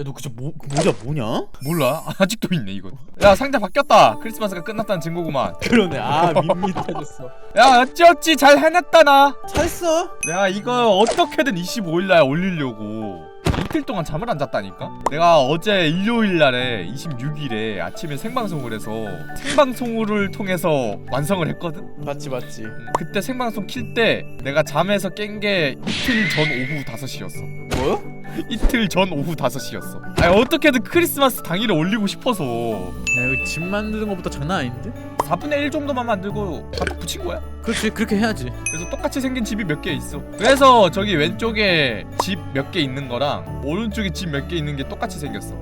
야너 그저 모, 그 모자 뭐냐? 몰라. 아직도 있네 이거. 야 상자 바뀌었다. 크리스마스가 끝났다는 증거구만. 그러네. 아 밋밋해졌어. 야 어찌어찌 잘 해냈다 나. 잘했어 내가 이거 어떻게든 25일날 올리려고 이틀 동안 잠을 안 잤다니까? 내가 어제 일요일 날에 26일에 아침에 생방송을 해서 생방송을 통해서 완성을 했거든? 맞지 맞지 음, 그때 생방송 킬 때 내가 잠에서 깬 게 이틀 전 오후 5시였어 뭐요? 이틀 전 오후 5시였어 아니 어떻게든 크리스마스 당일에 올리고 싶어서 야 이거 집 만드는 것보다 장난 아닌데? 4분의 1 정도만 만들고 갖다 붙인 거야? 그렇지 그렇게 해야지. 그래서 똑같이 생긴 집이 몇 개 있어. 그래서 저기 왼쪽에 집 몇 개 있는 거랑 오른쪽에 집 몇 개 있는 게 똑같이 생겼어.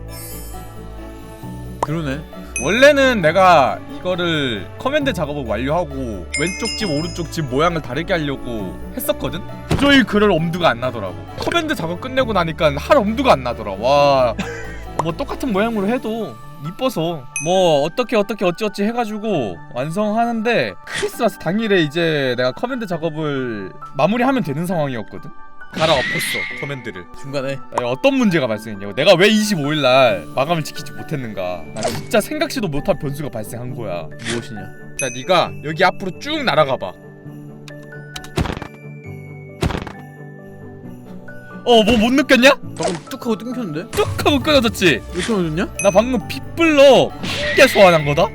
그러네. 원래는 내가 이거를 커맨드 작업을 완료하고 왼쪽 집 오른쪽 집 모양을 다르게 하려고 했었거든? 도저히 그럴 엄두가 안 나더라고. 커맨드 작업 끝내고 나니까 할 엄두가 안 나더라. 와 뭐 똑같은 모양으로 해도 이뻐서. 뭐 어떻게 어떻게 어찌어찌 해가지고 완성하는데 크리스마스 당일에 이제 내가 커맨드 작업을 마무리하면 되는 상황이었거든. 갈아엎었어 커맨드를. 중간에. 아니, 어떤 문제가 발생했냐고. 내가 왜 25일날 마감을 지키지 못했는가. 나 진짜 생각지도 못한 변수가 발생한 거야. 무엇이냐? 자 네가 여기 앞으로 쭉 날아가 봐 어 뭐 못 느꼈냐? 방금 뚝 하고 끊겼는데? 뚝 하고 끊어졌지? 왜 끊어졌냐? 나 방금 빗불로 크게 소환한 거다?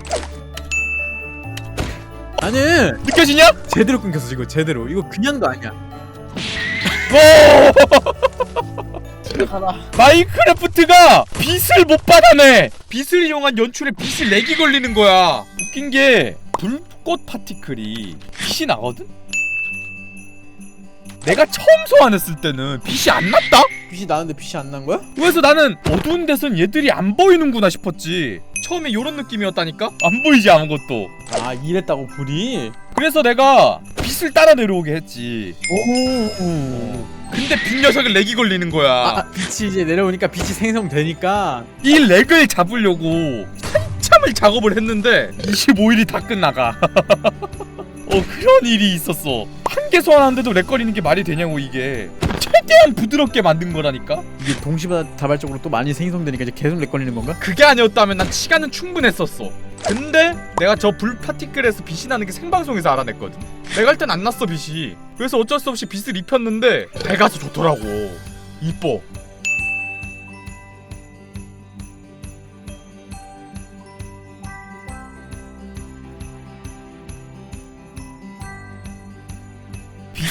아니 느껴지냐? 제대로 끊겼어 이거 제대로 이거 그냥도 아니야 오! 시작하다 마인크래프트가 빛을 못 받아내 빛을 이용한 연출에 빛이 렉이 걸리는 거야 웃긴 게 불꽃 파티클이 빛이 나거든? 내가 처음 소환했을 때는 빛이 안 났다? 빛이 나는데 빛이 안 난 거야? 그래서 나는 어두운 데선 얘들이 안 보이는구나 싶었지 처음에 이런 느낌이었다니까? 안 보이지 아무것도 아 이랬다고 불이 그래서 내가 빛을 따라 내려오게 했지 오 근데 빛 녀석은 렉이 걸리는 거야 아, 아, 빛이 이제 내려오니까 빛이 생성되니까 이 렉을 잡으려고 한참을 작업을 했는데 25일이 다 끝나가. 어 그런 일이 있었어. 한개 소환하는데도 렉 걸리는 게 말이 되냐고 이게. 최대한 부드럽게 만든 거라니까. 이게 동시다발적으로 또 많이 생성되니까 이제 계속 렉 걸리는 건가? 그게 아니었다면 난 시간은 충분했었어. 근데 내가 저 불 파티클에서 빛이 나는 게 생방송에서 알아냈거든. 내가 할땐안 났어 빛이. 그래서 어쩔 수 없이 빛을 입혔는데 밝아서 좋더라고. 이뻐.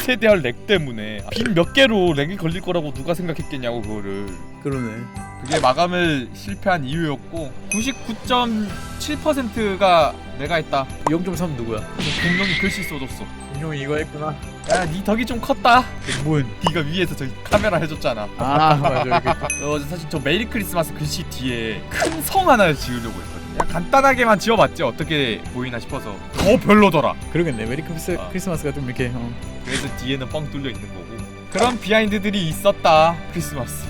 빛에 대한 렉 때문에. 빛 몇 개로 렉이 걸릴 거라고 누가 생각했겠냐고 그거를. 그러네. 그게 마감을 실패한 이유였고 99.7%가 내가 했다. 0.3 누구야? 공룡이 글씨 써줬어. 형이 이거 했구나. 야네 덕이 좀 컸다. 뭔? 네가 위에서 저기 카메라 해줬잖아. 아 맞아 어, 사실 저 메리 크리스마스 글씨 뒤에 큰 성 하나를 지으려고 했거든 그냥 간단하게만 지어봤지 어떻게 보이나 싶어서. 더 별로더라. 그러겠네. 메리 크리스, 아. 크리스마스가 좀 이렇게 어. 그래서 뒤에는 뻥 뚫려 있는 거고. 그런 비하인드들이 있었다 크리스마스